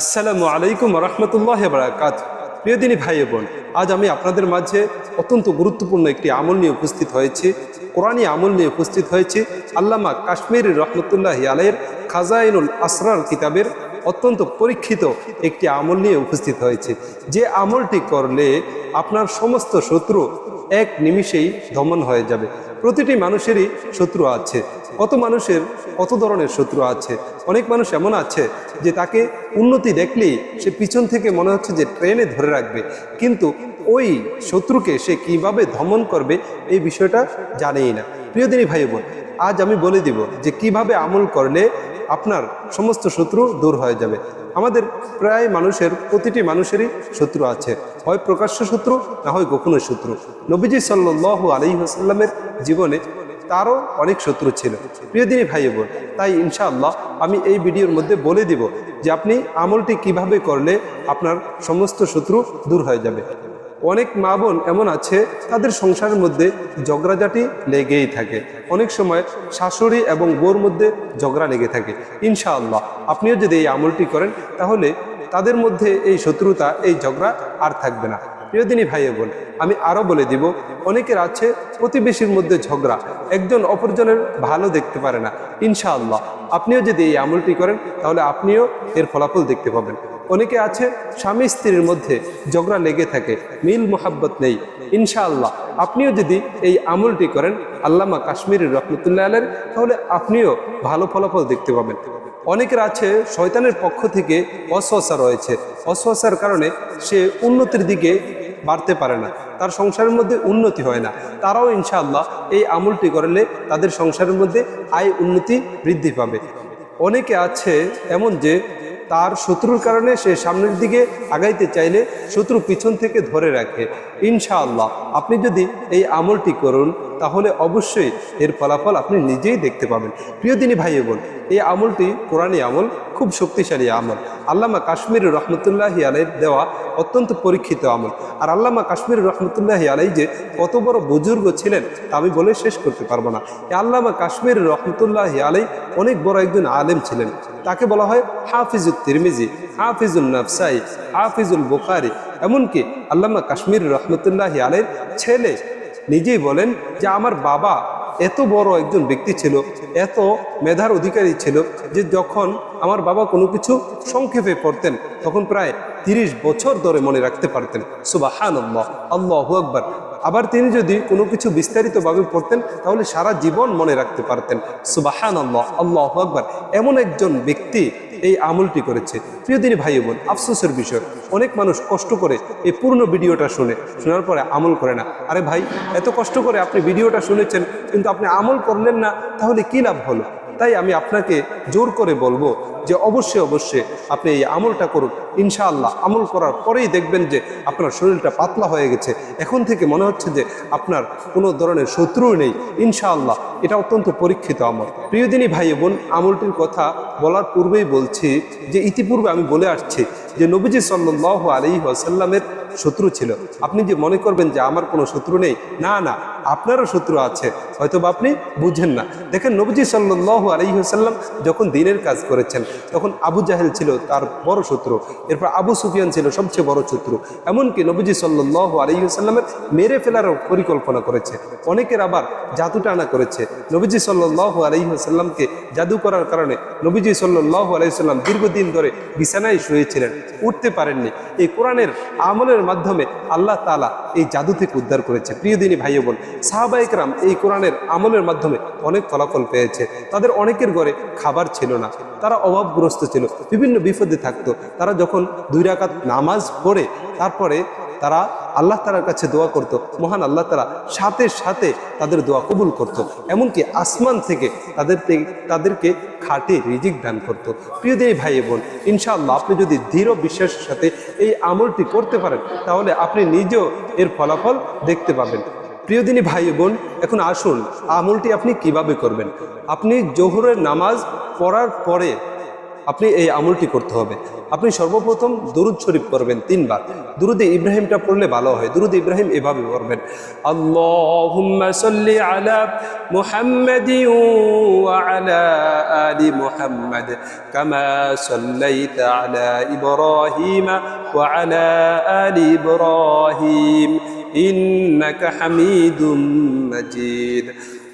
আসসালামু আলাইকুম রহমতুল্লাহ বারাকাত। প্রিয় দিনী ভাই বোন, আজ আমি আপনাদের মাঝে অত্যন্ত গুরুত্বপূর্ণ একটি আমল নিয়ে উপস্থিত হয়েছি। কোরআনী আমল নিয়ে উপস্থিত হয়েছি। আল্লামা কাশ্মীর রহমতুল্লাহ আলের খাজাইনুল আসরার কিতাবের অত্যন্ত পরীক্ষিত একটি আমল নিয়ে উপস্থিত হয়েছে। যে আমলটি করলে আপনার সমস্ত শত্রু এক নিমিষেই দমন হয়ে যাবে। প্রতিটি মানুষেরই শত্রু আছে। কত মানুষের, কত ধরনের শত্রু আছে? অনেক মানুষ এমন আছে যে তাকে উন্নতি দেখলেই সে পিছন থেকে মনে হচ্ছে যে ট্রেনে ধরে রাখবে। কিন্তু ওই শত্রুকে সে কীভাবে দমন করবে এই বিষয়টা জানেই না। প্রিয় দিনী ভাই বোন আজ আমি বলে দিব যে কীভাবে আমল করলে আপনার সমস্ত শত্রু দূর হয়ে যাবে। আমাদের প্রায় মানুষের, প্রতিটি মানুষেরই শত্রু আছে। হয় প্রকাশ্য শত্রু, না হয় গোপনের শত্রু। নবীজি সাল্লাহ আলী হাসাল্লামের জীবনে তারও অনেক শত্রু ছিল। প্রিয় দিনী ভাই বোন তাই ইনশাআল্লাহ আমি এই ভিডিওর মধ্যে বলে দিব যে আপনি আমলটি কীভাবে করলে আপনার সমস্ত শত্রু দূর হয়ে যাবে। অনেক মা বোন এমন আছে, তাদের সংসারের মধ্যে ঝগড়াঝাটি লেগেই থাকে। অনেক সময় শাশুড়ি এবং বোর মধ্যে ঝগড়া লেগে থাকে। ইনশাআল্লাহ আপনিও যদি এই আমলটি করেন, তাহলে তাদের মধ্যে এই শত্রুতা, এই ঝগড়া আর থাকবে না। প্রিয়দিনী ভাই বোন, আমি আরও বলে দিব, অনেকের আছে প্রতিবেশীর মধ্যে ঝগড়া, একজন অপরজনের ভালো দেখতে পারে না, ইনশাআল্লাহ। আপনিও যদি এই আমলটি করেন, তাহলে আপনিও এর ফলাফল দেখতে পাবেন। অনেকে আছে স্বামী স্ত্রীর মধ্যে ঝগড়া লেগে থাকে, মিল মোহাব্বত নেই, ইনশাআল্লাহ। আপনিও যদি এই আমলটি করেন, আল্লামা কাশ্মীরের রহমতুল্লাহ আলের তাহলে আপনিও ভালো ফলাফল দেখতে পাবেন। অনেকের আছে শয়তানের পক্ষ থেকে অসহসা রয়েছে। অসহসার কারণে সে উন্নতির দিকে বাড়তে পারে না। তার সংসারের মধ্যে উন্নতি হয় না। তারাও ইনশাআল্লাহ এই আমলটি করলে তাদের সংসারের মধ্যে আয় উন্নতি বৃদ্ধি পাবে। অনেকে আছে এমন যে তার শত্রুর কারণে সে সামনের দিকে আগাইতে চাইলে শত্রু পিছন থেকে ধরে রাখে। ইনশাআল্লাহ। আপনি যদি এই আমলটি করুন, তাহলে অবশ্যই এর ফলাফল আপনি নিজেই দেখতে পাবেন। প্রিয় দিনী ভাই বোন, এই আমলটি কোরআনী আমল, খুব শক্তিশালী আমল। আল্লামা কাশ্মীর রহমতুল্লাহি আলাই দেওয়া অত্যন্ত পরীক্ষিত আমল। আর আল্লামা কাশ্মীর রহমতুল্লাহি আলাই যে কত বড় বুজুর্গ ছিলেন, তা আমি বলে শেষ করতে পারব না। আল্লামা কাশ্মীর রহমতুল্লাহি আলাই অনেক বড় একজন আলেম ছিলেন। তাকে বলা হয় হাফিজুল তিরমিজি হাফিজুল নফসাই, হাফিজুল বুখারি এমনকি আল্লামা কাশ্মীর রহমতুল্লাহি আলের ছেলে নিজেই বলেন যে আমার বাবা এত বড় একজন ব্যক্তি ছিল, এত মেধার অধিকারী ছিল যে যখন আমার বাবা কোনো কিছু সংক্ষেপে পড়তেন, তখন প্রায় তিরিশ বছর ধরে মনে রাখতে পারতেন। সুবাহান আল্লাহ আল্লাহ আকবর। আবার তিনি যদি কোনো কিছু বিস্তারিতভাবে পড়তেন, তাহলে সারা জীবন মনে রাখতে পারতেন। সুবাহান আল্লাহ আল্লাহ আকবর। এমন একজন ব্যক্তি এই আমলটি করেছে। প্রিয় দিনী ভাই বোন, আফসোসের বিষয়, অনেক মানুষ কষ্ট করে এই পূর্ণ ভিডিওটা শুনে, শোনার পরে আমল করে না। আরে ভাই, এত কষ্ট করে আপনি ভিডিওটা শুনেছেন, কিন্তু আপনি আমল করলেন না, তাহলে কি লাভ হলো? তাই আমি আপনাকে জোর করে বলব যে অবশ্যই অবশ্যই আপনি এই আমলটা করুন। ইনশাআল্লাহ আমল করার পরেই দেখবেন যে আপনার শরীরটা পাতলা হয়ে গেছে। এখন থেকে মনে হচ্ছে যে আপনার কোনো ধরনের শত্রু নেই। ইনশাআল্লাহ এটা অত্যন্ত পরীক্ষিত আমল। প্রিয়দিনী ভাই বোন, আমলটির কথা বলার পূর্বেই বলছি যে ইতিপূর্বে আমি বলে আসছি যে নবীজি সাল্লাহ আলী আসাল্লামের শত্রু ছিল। আপনি যে মনে করবেন যে আমার কোনো শত্রু নেই, না না, আপনারও শত্রু আছে। হয়তো বা আপনি বুঝেন না। দেখেন নবীজি সাল্লাহ আলহিহাসাল্লাম যখন দিনের কাজ করেছেন, তখন আবু জাহেল ছিল তার বড় শত্রু, এরপর আবু সুফিয়ান ছিল সবচেয়ে বড় শত্রু। এমনকি নবীজি সাল্লাহ আলহিহাসাল্লামের মেরে ফেলারও পরিকল্পনা করেছে। অনেকের আবার জাদু টানা করেছে। নবীজি সাল্লাহ আলহিহাসাল্লামকে জাদু করার কারণে নবীজি সাল্লাহ আলাইসাল্লাম দীর্ঘদিন ধরে বিছানায় শুয়েছিলেন, উঠতে পারেননি। এই কোরআনের আমলের মাধ্যমে আল্লাহ তালা এই জাদু থেকে উদ্ধার করেছে। প্রিয় দিনী ভাই বোন সাহাবাইকরাম এই কোরআনের আমলের মাধ্যমে অনেক ফলাফল পেয়েছে। তাদের অনেকের ঘরে খাবার ছিল না, তারা অভাবগ্রস্ত ছিল, বিভিন্ন বিপদে থাকতো। তারা যখন দুই রাকাত নামাজ পড়ে, তারপরে তারা আল্লাহ তালার কাছে দোয়া করত। মহান আল্লাহ তালা সাথে সাথে তাদের দোয়া কবুল করত। এমনকি আসমান থেকে তাদের তাদেরকে খাটে রিজিক দান করত। প্রিয় দেই ভাই বোন, ইনশাআল্লাহ আপনি যদি দৃঢ় বিশ্বাসের সাথে এই আমলটি করতে পারেন, তাহলে আপনি নিজেও এর ফলাফল দেখতে পাবেন। প্রিয়দিনী ভাই বোন, এখন আসুন আমলটি আপনি কীভাবে করবেন? আপনি জোহরের নামাজ পড়ার পরে আপনি এই আমলটি করতে হবে। আপনি সর্বপ্রথম দুরুদ শরীফ পড়বেন তিনবার। দুরুদে ইব্রাহিমটা পড়লে ভালো হয়। দুরুদ ইব্রাহিম এভাবে পড়বেন সাল্লি আলা আলা কামা আলা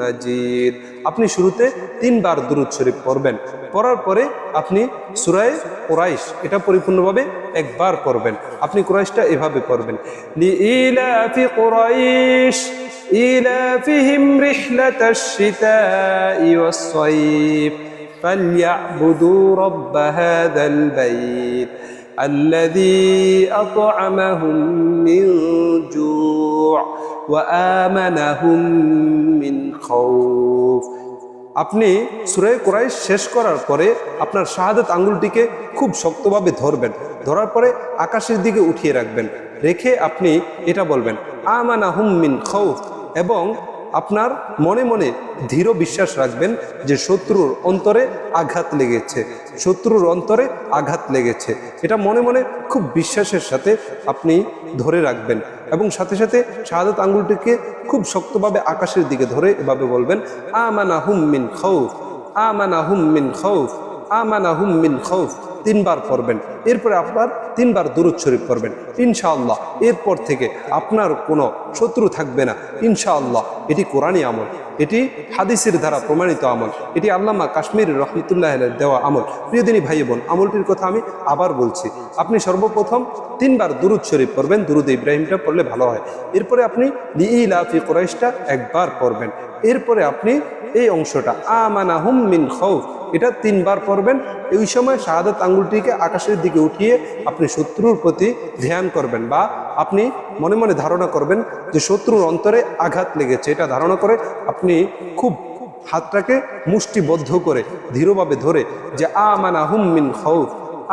مجيد আপনি শুরুতে তিনবার দুরুদ শরীফ পড়বেন পড়ার পরে আপনি সুরায় কোরাইশ এটা পরিপূর্ণভাবে একবার পড়বেন আপনি কোরাইশটা এভাবে পড়বেন লিইলাফি কোরাইশ إيلافهم رحلة الشتاء والصيف فليعبدوا رب هذا البيت الذي أطعمهم من جوع وآمنهم من خوف আপনি সুরায় কোরাইশ শেষ করার পরে আপনার শাহাদাত আঙ্গুলটিকে খুব শক্তভাবে ধরবেন ধরার পরে আকাশের দিকে উঠিয়ে রাখবেন রেখে আপনি এটা বলবেন আমানা হুম মিন খৌফ এবং আপনার মনে মনে দৃঢ় বিশ্বাস রাখবেন যে শত্রুর অন্তরে আঘাত লেগেছে। শত্রুর অন্তরে আঘাত লেগেছে। এটা মনে মনে খুব বিশ্বাসের সাথে আপনি ধরে রাখবেন এবং সাথে সাথে শাহাদত আঙ্গুলটিকে খুব শক্তভাবে আকাশের দিকে ধরে এভাবে বলবেন আমানা হুম মিন খৌফ আমানা হুম মিন খৌফ আমানা হুম মিন খৌফ। তিনবার পড়বেন। এরপরে আপনার তিনবার দুরুদ শরীফ পড়বেন। ইনশাআল্লাহ, এরপর থেকে আপনার কোনো শত্রু থাকবে না। ইনশাআল্লাহ, এটি কোরআনই আমল, এটি হাদিসের দ্বারা প্রমাণিত আমল, এটি আল্লামা কাশ্মীর রহমতুল্লাহ দেওয়া আমল। প্রিয়দিনী ভাই বোন, আমলটির কথা আমি আবার বলছি। আপনি সর্বপ্রথম তিনবার দুরুদ শরীফ পড়বেন, দুরুদ ইব্রাহিমটা পড়লে ভালো হয়। এরপরে আপনি লিইলাফি কোরাইশটা একবার পড়বেন। এরপরে আপনি এই অংশটা আমানা হুম মিন খৌফ এটা তিনবার পড়বেন। এই সময় শাহাদাত আঙ্গুলটিকে আকাশের দিকে উঠিয়ে আপনি শত্রুর প্রতি ধ্যান করবেন বা আপনি মনে মনে ধারণা করবেন যে শত্রুর অন্তরে আঘাত লেগেছে। এটা ধারণা করে আপনি খুব হাতটাকে মুষ্টিবদ্ধ করে, ধীরভাবে ধরে যে আমানা হুম মিন খৌফ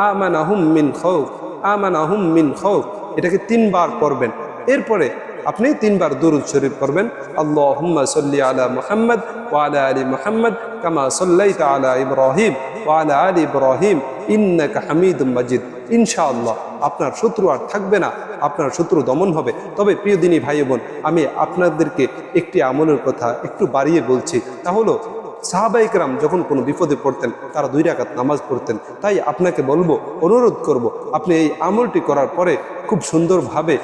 আমানা হুম মিন খৌফ আমানা হুম মিন খৌফ এটাকে তিনবার পড়বেন। এরপরে আপনি তিনবার দুরুদ শরীফ পড়বেন। আল্লাহুম্মা সাল্লি আলা মুহাম্মদ ওয়া আলা মুহাম্মদ কামা সাল্লাইতা আলা ইব্রাহিম ওয়া আলা আলি ইব্রাহিম। ইন্নাকা হামিদুম মাজিদ। ইনশাআল্লাহ, আপনার শত্রু আর থাকবে না, আপনার শত্রু দমন হবে। তবে প্রিয় দিনী ভাই বোন, আমি আপনাদেরকে একটি আমলের কথা একটু বাড়িয়ে বলছি। তা হলো সাহাবাইকরাম যখন কোনো বিপদে পড়তেন, তারা দুই রাকাত নামাজ পড়তেন। তাই আপনাকে বলব, অনুরোধ করব, আপনি এই আমলটি করার পরে খুব সুন্দরভাবে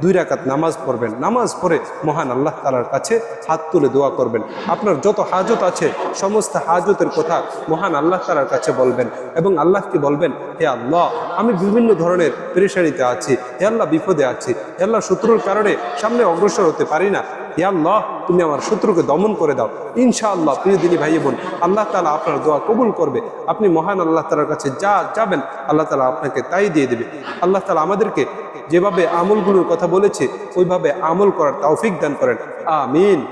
দুই রাকাত নামাজ পড়বেন। নামাজ পড়ে মহান আল্লাহ তালার কাছে হাত তুলে দোয়া করবেন। আপনার যত হাজত আছে, সমস্ত হাজতের কথা মহান আল্লাহ তালার কাছে বলবেন এবং আল্লাহকে বলবেন, হে আল্লাহ, আমি বিভিন্ন ধরনের পেরেশানিতে আছি। হে আল্লাহ বিপদে আছি। হে আল্লাহ শত্রুর কারণে সামনে অগ্রসর হতে পারি না। আল্লাহ, তুমি আমার শত্রুকে দমন করে দাও। ইনশাআল্লাহ প্রিয় দিনী ভাই বোন, আল্লাহ তালা আপনার দোয়া কবুল করবে। আপনি মহান আল্লাহ তালার কাছে যা যাবেন, আল্লাহ তালা আপনাকে তাই দিয়ে দেবে। আল্লাহ তালা আমাদেরকে যেভাবে আমলগুলোর কথা বলেছে, ওইভাবে আমল করার তৌফিক দান করেন। আমিন।